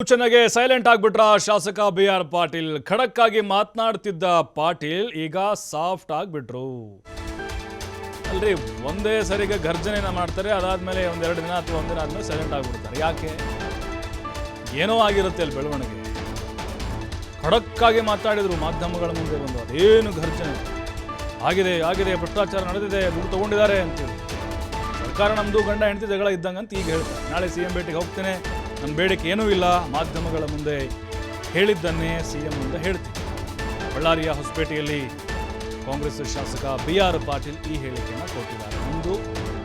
ಸೂಚನೆಗೆ ಸೈಲೆಂಟ್ ಆಗ್ಬಿಟ್ರ ಶಾಸಕ B R Patil. ಖಡಕ್ ಆಗಿ ಮಾತನಾಡ್ತಿದ್ದ ಪಾಟೀಲ್ ಈಗ ಸಾಫ್ಟ್ ಆಗ್ಬಿಟ್ರು. ಅಲ್ರಿ, ಒಂದೇ ಸರಿಗೆ ಗರ್ಜನೆನ ಮಾಡ್ತಾರೆ, ಅದಾದ್ಮೇಲೆ ಒಂದೆರಡು ದಿನ ಅಥವಾ ಒಂದಿನ ಆದ್ಮೇಲೆ ಸೈಲೆಂಟ್ ಆಗ್ಬಿಡ್ತಾರೆ. ಯಾಕೆ? ಏನೋ ಆಗಿರುತ್ತೆ ಅಲ್ಲಿ ಬೆಳವಣಿಗೆ. ಖಡಕ್ ಆಗಿ ಮಾತಾಡಿದ್ರು ಮಾಧ್ಯಮಗಳ ಮುಂದೆ ಬಂದು. ಅದೇನು ಗರ್ಜನೆ ಆಗಿದೆ ಆಗಿದೆ, ಭ್ರಷ್ಟಾಚಾರ ನಡೆದಿದೆ, ದುಡ್ಡು ತಗೊಂಡಿದ್ದಾರೆ ಅಂತೇಳಿ. ಸರ್ಕಾರ ನಮ್ಮದು ಗಂಡ ಹೆಂಡತಿ ಜಗಳ ಅಂತ ಈಗ ಹೇಳ್ತಾರೆ. ನಾಳೆ ಸಿ ಎಂ ಭೇಟಿಗೆ ಹೋಗ್ತೇನೆ. ನನ್ನ ಬೇಡಿಕೆ ಏನೂ ಇಲ್ಲ. ಮಾಧ್ಯಮಗಳ ಮುಂದೆ ಹೇಳಿದ್ದನ್ನೇ ಸಿ ಎಂ ಮುಂದೆ ಹೇಳ್ತೀನಿ. ಬಳ್ಳಾರಿಯ ಹೊಸಪೇಟೆಯಲ್ಲಿ ಕಾಂಗ್ರೆಸ್ ಶಾಸಕ ಬಿ ಆರ್ ಪಾಟೀಲ್ ಈ ಹೇಳಿಕೆಯನ್ನು ಕೊಟ್ಟಿದ್ದಾರೆ. ಒಂದು,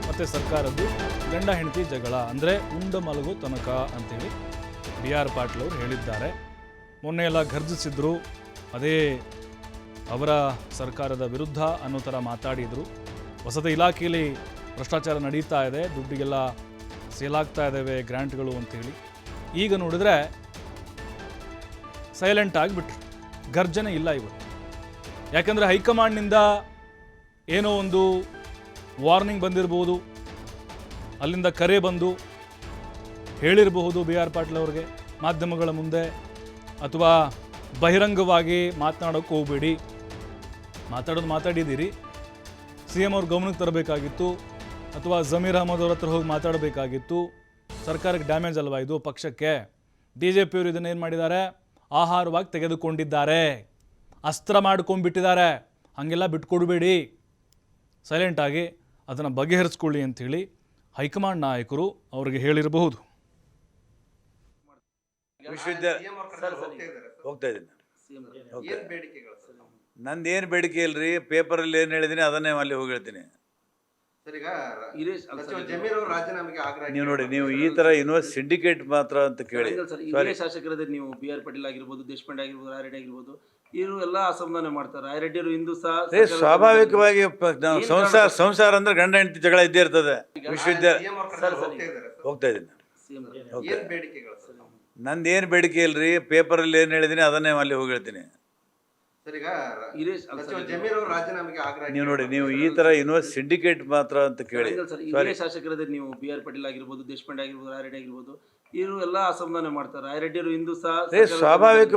ಮತ್ತು ಸರ್ಕಾರದ್ದು ಗಂಡ, ಹೆಂಡತಿ ಜಗಳ, ಅಂದರೆ ಉಂಡ ಮಲಗು ತನಕ ಅಂತೇಳಿ ಬಿ ಆರ್ ಪಾಟೀಲ್ ಅವರು ಹೇಳಿದ್ದಾರೆ. ಮೊನ್ನೆ ಎಲ್ಲ ಗರ್ಜಿಸಿದ್ರು ಅದೇ ಅವರ ಸರ್ಕಾರದ ವಿರುದ್ಧ ಅನ್ನೋ ಥರ ಮಾತಾಡಿದರು. ವಸತಿ ಇಲಾಖೆಯಲ್ಲಿ ಭ್ರಷ್ಟಾಚಾರ ನಡೀತಾ ಇದೆ. ದುಡ್ಡಿಗೆಲ್ಲ ಸೇಲಾಗ್ತಾ ಇದ್ದಾವೆ ಗ್ರ್ಯಾಂಟ್ಗಳು ಅಂತೇಳಿ. ಈಗ ನೋಡಿದ್ರೆ ಸೈಲೆಂಟ್ ಆಗಿಬಿಟ್ರು. ಗರ್ಜನೆ ಇಲ್ಲ ಇವತ್ತು ಯಾಕಂದರೆ ಹೈಕಮಾಂಡ್ನಿಂದ ಏನೋ ಒಂದು ವಾರ್ನಿಂಗ್ ಬಂದಿರಬಹುದು ಅಲ್ಲಿಂದ ಕರೆ ಬಂದು ಹೇಳಿರಬಹುದು ಬಿ ಆರ್ ಪಾಟೀಲ್ ಅವ್ರಿಗೆ ಮಾಧ್ಯಮಗಳ ಮುಂದೆ, ಅಥವಾ ಬಹಿರಂಗವಾಗಿ ಮಾತನಾಡೋಕ್ಕೆ ಹೋಗಬೇಡಿ. ಮಾತಾಡೋದು ಮಾತಾಡಿದ್ದೀರಿ. ಸಿ ಎಂ ಅವ್ರ ಗಮನಕ್ಕೆ ತರಬೇಕಾಗಿತ್ತು, ಅಥವಾ ಜಮೀರ್ ಅಹಮದ್ ಅವ್ರ ಹತ್ರ ಹೋಗಿ ಮಾತಾಡಬೇಕಾಗಿತ್ತು. ಸರ್ಕಾರಕ್ಕೆ ಡ್ಯಾಮೇಜ್ ಅಲ್ವಾ ಇದು ಪಕ್ಷಕ್ಕೆ? ಡಿ ಜೆ ಪಿಯವರು ಇದನ್ನು ಏನು ಮಾಡಿದ್ದಾರೆ? ಆಹಾರವಾಗಿ ತೆಗೆದುಕೊಂಡಿದ್ದಾರೆ. ಅಸ್ತ್ರ ಮಾಡ್ಕೊಂಡ್ಬಿಟ್ಟಿದ್ದಾರೆ. ಹಾಗೆಲ್ಲ ಬಿಟ್ಕೊಡ್ಬೇಡಿ. ಸೈಲೆಂಟಾಗಿ ಅದನ್ನು ಬಗೆಹರಿಸ್ಕೊಳ್ಳಿ ಅಂಥೇಳಿ ಹೈಕಮಾಂಡ್ ನಾಯಕರು ಅವರಿಗೆ ಹೇಳಿರಬಹುದು. ನಂದೇನು ಹೋಗ್ತಾ ಇದ್ದೀನಿ. ನಂದು ಏನು ಬೇಡಿಕೆ ಇಲ್ಲರಿ ಪೇಪರಲ್ಲಿ ಏನು ಹೇಳಿದ್ದೀನಿ ಅದನ್ನೇ ಅಲ್ಲಿ ಹೋಗಿ ಹೇಳ್ತೀನಿ ನೀವು ನೋಡಿ ನೀವು ಈ ತರ ಯೂನಿವರ್ಸ್ ಸಿಂಡಿಕೇಟ್ ಮಾತ್ರ ಅಂತ ಕೇಳಿ. ಹಿರಿಯ ಶಾಸಕರದೇ ನೀವು ಬಿ ಆರ್ ಪಟೇಲ್ ಆಗಿರ್ಬೋದು ದೇಶಪಾಂಡೆ ಆಗಿರ್ಬೋದು ರಾಯರೆಡ್ಡಿ ಆಗಿರ್ಬೋದು ಇವರು ಎಲ್ಲ ಅಸಮಾಧಾನ ಮಾಡ್ತಾರೆ. ರಾಯರೆಡ್ಡಿಯವರು ಹಿಂದೂ ಸಹ ಸ್ವಾಭಾವಿಕವಾಗಿ ಸಂಸಾರ ಸಂಸಾರ ಅಂದ್ರೆ ಗಂಡ ಹೆಂಡತಿ ಜಗಳ ಇದ್ದೇ ಇರ್ತದೆ. ವಿಶ್ವವಿದ್ಯಾಲಯ ಹೋಗ್ತಾ ಇದ್ದೀನಿ. ನಂದೇನು ನಂದು ಏನು ಬೇಡಿಕೆ ಇಲ್ರಿ ಪೇಪರಲ್ಲಿ ಏನು ಹೇಳಿದ್ದೀನಿ ಅದನ್ನೇ ಅಲ್ಲಿ ಹೋಗಿ ಹೇಳ್ತೀನಿ ನೀವು ನೋಡಿ ನೀವು ಈ ತರ ಯೂನಿವರ್ಸ್ ಸಿಂಡಿಕೇಟ್ ಮಾತ್ರ ಅಂತ ಕೇಳಿ. ಹಿರಿಯ ಶಾಸಕರದೇ ನೀವು ಬಿ ಆರ್ ಪಾಟೀಲ್ ಆಗಿರ್ಬೋದು ದೇಶಪಾಂಡೆ ಆಗಿರ್ಬೋದು ರಾಯರೆಡ್ಡಿ ಆಗಿರ್ಬೋದು ಇವರು ಎಲ್ಲ ಅಸಮಾಧಾನ ಮಾಡ್ತಾರೆ. ರಾಯರೆಡ್ಡಿಯವರು ಹಿಂದೂ ಸಹ ಸ್ವಾಭಾವಿಕವಾಗಿ